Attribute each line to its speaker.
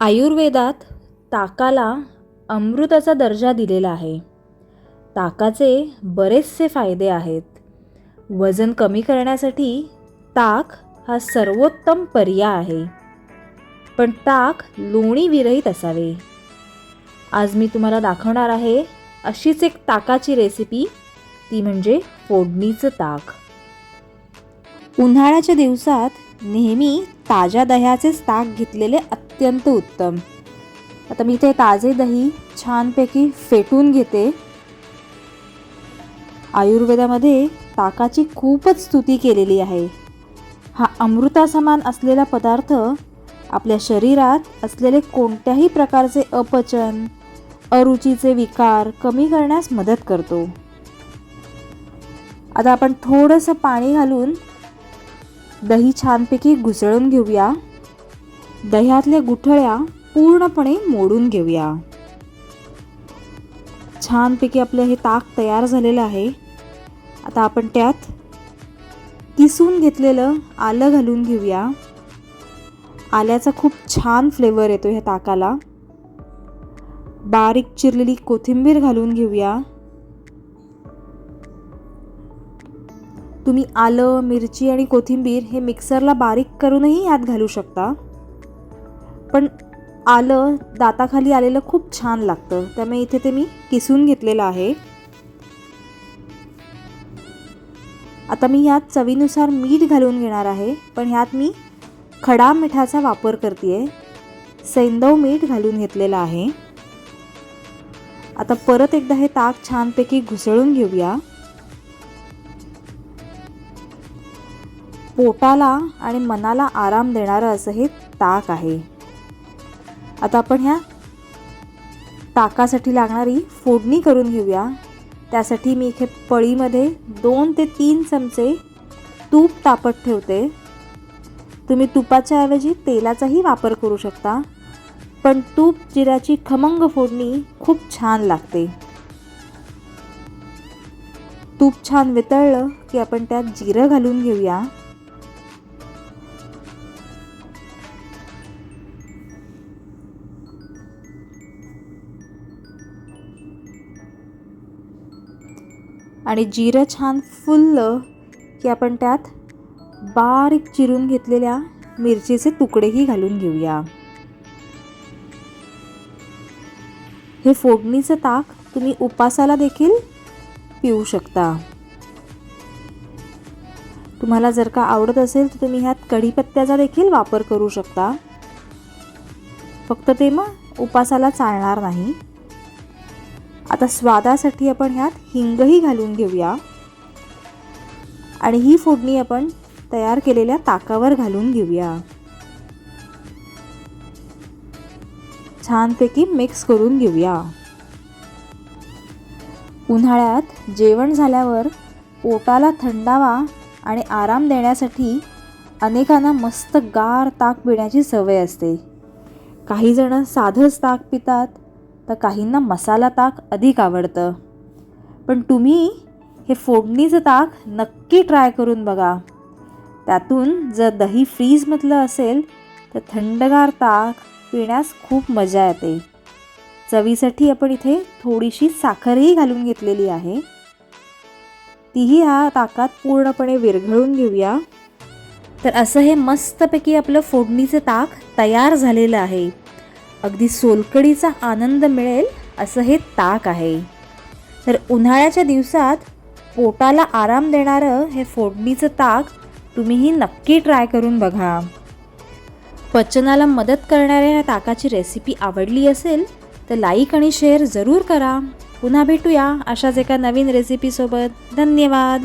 Speaker 1: आयुर्वेदात ताकाला अमृताचा दर्जा दिलेला आहे. ताकाचे बरेचसे फायदे आहेत. वजन कमी करण्यासाठी ताक हा सर्वोत्तम पर्याय आहे. पण ताक लोणीविरहित असावे. आज मी तुम्हाला दाखवणार आहे अशीच एक ताकाची रेसिपी ती म्हणजे फोडणीचं ताक. उन्हाळ्याच्या दिवसात नेहमी ताज्या दह्याचेच ताक घेतलेले अत्यंत उत्तम. आता मी ते ताजे दही छानपैकी फेटून घेते. आयुर्वेदामध्ये ताकाची खूपच स्तुती केलेली आहे. हा अमृतासमान असलेला पदार्थ आपल्या शरीरात असलेले कोणत्याही प्रकारचे अपचन अरुचीचे विकार कमी करण्यास मदत करतो. आता आपण थोडंसं पाणी घालून दही छानपैकी घुसळून घेऊया. दह्यातल्या गुठळ्या पूर्णपणे मोडून घेऊया. छानपैकी आपलं हे ताक तयार झालेलं आहे. आता आपण त्यात किसून घेतलेलं आलं घालून घेऊया. आल्याचा खूप छान फ्लेवर येतो ह्या ताकाला. बारीक चिरलेली कोथिंबीर घालून घेऊया. तुम्ही आलं मिरची आणि कोथिंबीर हे मिक्सरला बारीक करूनही यात घालू शकता. पण आलं दाताखाली आलेलं खूप छान लागतं. त्यामुळे इथे ते मी किसून घेतलेलं आहे. आता मी ह्यात चवीनुसार मीठ घालून घेणार आहे. पण ह्यात मी खडा मिठाचा वापर करते सैंदव मीठ घालून घेतलेलं आहे. आता परत एकदा हे ताक छानपैकी घुसळून घेऊया. पोटाला आणि मनाला आराम देणारं असं हे ताक आहे. आता आपण ह्या ताकासाठी लागणारी फोडणी करून घेऊया. त्यासाठी मी इथे पळीमध्ये दोन ते तीन चमचे तूप तापत ठेवते. तुम्ही तुपाच्या ऐवजी तेलाचाही वापर करू शकता पण तूप जिऱ्याची खमंग फोडणी खूप छान लागते. तूप छान वितळलं की आपण त्यात जिरं घालून घेऊया. आणि जिरं छान फुललं की आपण त्यात बारीक चिरून घेतलेल्या मिरचीचे तुकडेही घालून घेऊया. हे फोडणीचं ताक तुम्ही उपासाला देखील पिऊ शकता. तुम्हाला जर का आवडत असेल तर तुम्ही ह्यात कढीपत्त्याचा देखील वापर करू शकता. फक्त ते मग उपासाला चालणार नाही. आता स्वादासाठी आपण ह्यात हिंगही घालून घेऊया. आणि ही फोडणी आपण तयार केलेल्या ताकावर घालून घेऊया. छानपैकी मिक्स करून घेऊया. उन्हाळ्यात जेवण झाल्यावर पोटाला थंडावा आणि आराम देण्यासाठी अनेकांना मस्त गार ताक पिण्याची सवय असते. काहीजणं साधंच ताक पितात तर काहींना मसाला ताक अधिक आवडतं. पण तुम्ही हे फोडणीचं ताक नक्की ट्राय करून बघा. त्यातून जर दही फ्रीजमधलं असेल तर थंडगार ताक पिण्यास खूप मजा येते. चवीसाठी आपण इथे थोडीशी साखरही घालून घेतलेली आहे. तीही ह्या ताकात पूर्णपणे विरघळून घेऊया. तर असं हे मस्तपैकी आपलं फोडणीचं ताक तयार झालेलं आहे. अगदी सोलकडीचा आनंद मिळेल असं हे ताक आहे. तर उन्हाळ्याच्या दिवसात पोटाला आराम देणारं हे फोडणीचं ताक तुम्हीही नक्की ट्राय करून बघा. पचनाला मदत करणाऱ्या ह्या ताकाची रेसिपी आवडली असेल तर लाईक आणि शेअर जरूर करा. पुन्हा भेटूया अशाच एका नवीन रेसिपीसोबत. धन्यवाद.